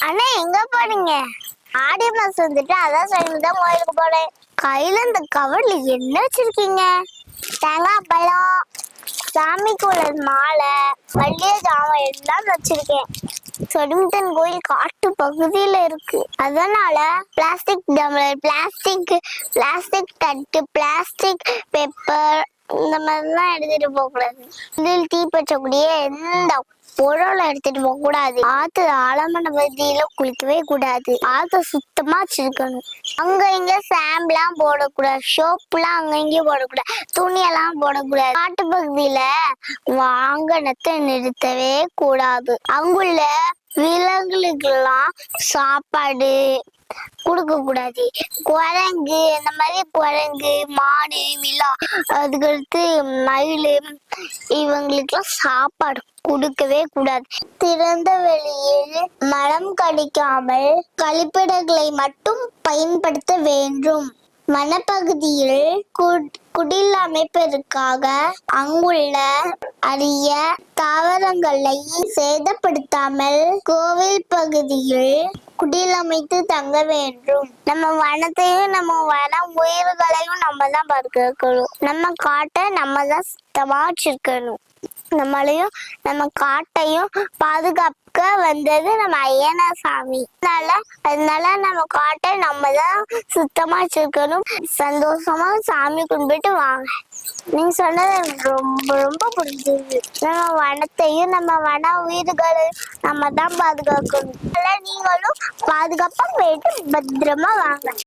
அண்ணா எங்க போறீங்க ஆடி மாசம் வந்துட்டு அதான் சொல்லி தான் கோயிலுக்கு போனேன். கையில இந்த கவர்ல என்ன வச்சிருக்கீங்க? தேங்காய் பழம் சாமிக்கு மாலை மல்லிகை ஜாமான் எல்லாம் வச்சிருக்கேன். சொடிமுட்டன் கோயில் காட்டு பகுதியில் இருக்கு. அதனால பிளாஸ்டிக் டம்ளர் பிளாஸ்டிக் பிளாஸ்டிக் தட்டு பிளாஸ்டிக் பேப்பர் இந்த மாதிரிலாம் எடுத்துட்டு போக கூடாது இதில் தீ பற்றக்கூடிய எந்த பொருளை எடுத்துட்டு போக கூடாது ஆத்து ஆழமான பகுதியில குளிக்கவே கூடாது. ஆத்த சுத்தமா வச்சிருக்கணும். அங்க இங்க சாம்பெல்லாம் போடக்கூடாது. சோப்புலாம் அங்க இங்கேயும் போடக்கூடாது. துணியெல்லாம் போடக்கூடாது. காட்டு பகுதியில வாங்கனத்தை நிறுத்தவே கூடாது. அங்குள்ள விலங்குகளுக்கெல்லாம் சாப்பாடு கொடுக்க கூடாது குரங்கு இந்த மாதிரி குரங்கு மாடு மிலா அதுக்கடுத்து மயில் இவங்களுக்கெல்லாம் சாப்பாடு கொடுக்கவே கூடாது. திறந்த வெளியில் மரம் கடிக்காமல் கழிப்பிடங்களை மட்டும் பயன்படுத்த வேண்டும். வனப்பகுதியில் குடில் அமைப்பதற்காக அங்குள்ள அரிய தாவரங்களை சேதப்படுத்தாமல் கோவில் பகுதியில் குடில் அமைத்து தங்க வேண்டும். நம்ம வனத்தையும் நம்ம வன உயிர்களையும் நம்ம தான் பார்க்கணும் நம்ம காட்டை நம்ம தான் சுத்தமா வச்சிருக்கணும். நம்மளையும் நம்ம காட்டையும் பாதுகாக்க வந்தது நம்ம ஐயனா சாமி. அதனால அதனால நம்ம காட்டை நம்ம தான் சுத்தமா வச்சிருக்கணும். சந்தோஷமா சாமி கும்பிட்டு வாங்க. நீங்க சொன்னது எனக்கு ரொம்ப ரொம்ப பிடிச்சது நம்ம வனத்தையும் நம்ம வன உயிர்களையும் நம்ம தான் பாதுகாக்கணும் நீங்களும் பாதுகாப்பா போயிட்டு பத்திரமா வாங்க.